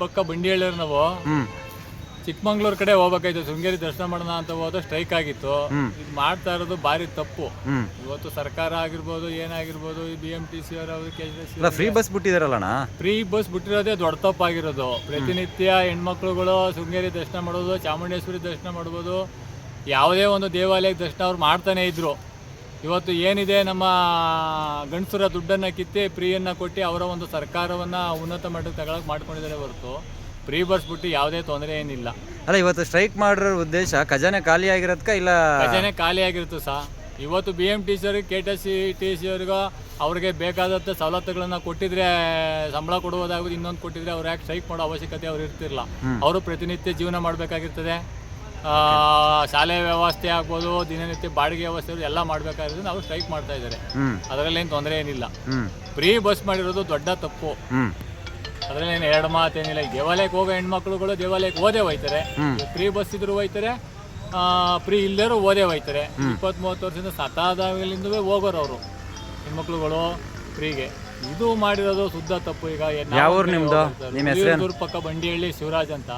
ಬಕ್ಕ ಬಂಡಿ ಹೇಳಿದ್ರೆ ನಾವು ಚಿಕ್ಕಮಂಗ್ಳೂರ್ ಕಡೆ ಹೋಗ್ಬೇಕಾಯ್ತು ಶೃಂಗೇರಿ ದರ್ಶನ ಮಾಡೋಣ ಅಂತ ಹೋದ ಸ್ಟ್ರೈಕ್ ಆಗಿತ್ತು. ಇದು ಮಾಡ್ತಾ ಇರೋದು ಭಾರಿ ತಪ್ಪು. ಇವತ್ತು ಸರ್ಕಾರ ಆಗಿರ್ಬೋದು ಏನಾಗಿರ್ಬೋದು ಬಿ ಎಂ ಟಿ ಸಿ ಅವರು ಫ್ರೀ ಬಸ್ ಬಿಟ್ಟಿದಾರಲ್ಲ ಫ್ರೀ ಬಸ್ ಬಿಟ್ಟಿರೋದೇ ದೊಡ್ಡ ತಪ್ಪಾಗಿರೋದು. ಪ್ರತಿನಿತ್ಯ ಹೆಣ್ಮಕ್ಳುಗಳು ಶೃಂಗೇರಿ ದರ್ಶನ ಮಾಡೋದು ಚಾಮುಂಡೇಶ್ವರಿ ದರ್ಶನ ಮಾಡ್ಬೋದು. ಯಾವುದೇ ಒಂದು ದೇವಾಲಯಕ್ಕೆ ದರ್ಶನ ಅವ್ರು ಮಾಡ್ತಾನೆ ಇದ್ರು. ಇವತ್ತು ಏನಿದೆ ನಮ್ಮ ಗಂಡಸರ ದುಡ್ಡನ್ನು ಕಿತ್ತಿ ಫ್ರೀಯನ್ನು ಕೊಟ್ಟು ಅವರ ಒಂದು ಸರ್ಕಾರವನ್ನು ಉನ್ನತ ಮಟ್ಟಕ್ಕೆ ತಗೊಳಕ್ಕೆ ಮಾಡ್ಕೊಂಡಿದ್ದಾರೆ ಹೊರತು ಪ್ರೀ ಬಸ್ ಬಿಟ್ಟು ಯಾವುದೇ ತೊಂದರೆ ಏನಿಲ್ಲ. ಅಲ್ಲ ಇವತ್ತು ಸ್ಟ್ರೈಕ್ ಮಾಡಿರೋ ಉದ್ದೇಶ ಖಜಾನೆ ಖಾಲಿ ಆಗಿರೋದ್ಕ ಇಲ್ಲ? ಖಜಾನೆ ಖಾಲಿ ಆಗಿರುತ್ತೆ ಸಹ ಇವತ್ತು ಬಿ ಎಂ ಟಿ ಸಿ ಅವ್ರಿಗೆ K T C T C ಅವ್ರಿಗೂ ಅವ್ರಿಗೆ ಬೇಕಾದಂಥ ಸವಲತ್ತುಗಳನ್ನು ಕೊಟ್ಟಿದ್ರೆ ಸಂಬಳ ಕೊಡುವುದಾಗೋದು ಇನ್ನೊಂದು ಕೊಟ್ಟಿದ್ರೆ ಅವ್ರು ಯಾಕೆ ಸ್ಟ್ರೈಕ್ ಮಾಡೋ ಅವಶ್ಯಕತೆ ಅವ್ರು ಇರ್ತಿರಲ್ಲ ಅವರು ಪ್ರತಿನಿತ್ಯ ಜೀವನ ಮಾಡಬೇಕಾಗಿರ್ತದೆ. ಶಾಲೆ ವ್ಯವಸ್ಥೆ ಆಗ್ಬೋದು ದಿನನಿತ್ಯ ಬಾಡಿಗೆ ವ್ಯವಸ್ಥೆ ಎಲ್ಲ ಮಾಡಬೇಕಾದ್ರೆ ಅವ್ರು ಸ್ಟ್ರೈಕ್ ಮಾಡ್ತಾ ಇದ್ದಾರೆ. ಅದರಲ್ಲಿ ಅದರಲ್ಲೇನು ತೊಂದರೆ ಏನಿಲ್ಲ. ಫ್ರೀ ಬಸ್ ಮಾಡಿರೋದು ದೊಡ್ಡ ತಪ್ಪು. ಅದರಲ್ಲಿ ಅದರಲ್ಲೇನು ಎರಡು ಮಾತೇನಿಲ್ಲ. ದೇವಾಲಯಕ್ಕೆ ಹೋಗೋ ಹೆಣ್ಮಕ್ಳುಗಳು ದೇವಾಲಯಕ್ಕೆ ಓದೇ ಹೋಯ್ತಾರೆ. ಫ್ರೀ ಬಸ್ ಇದ್ರು ಹೋಯ್ತಾರೆ ಫ್ರೀ ಇಲ್ಲರೂ ಓದೇ ಹೋಯ್ತಾರೆ. ಇಪ್ಪತ್ತ್ ಮೂವತ್ತು ವರ್ಷದಿಂದ ಸತಾದಾಗಲಿಂದವೇ ಹೋಗೋರು ಅವರು. ಹೆಣ್ಮಕ್ಳುಗಳು ಫ್ರೀಗೆ. ಇದು ಮಾಡಿರೋದು ಶುದ್ಧ ತಪ್ಪು. ಈಗ ಯಾವ? ಪಕ್ಕ ಬಂಡಿಹಳ್ಳಿ ಶಿವರಾಜ್ ಅಂತ.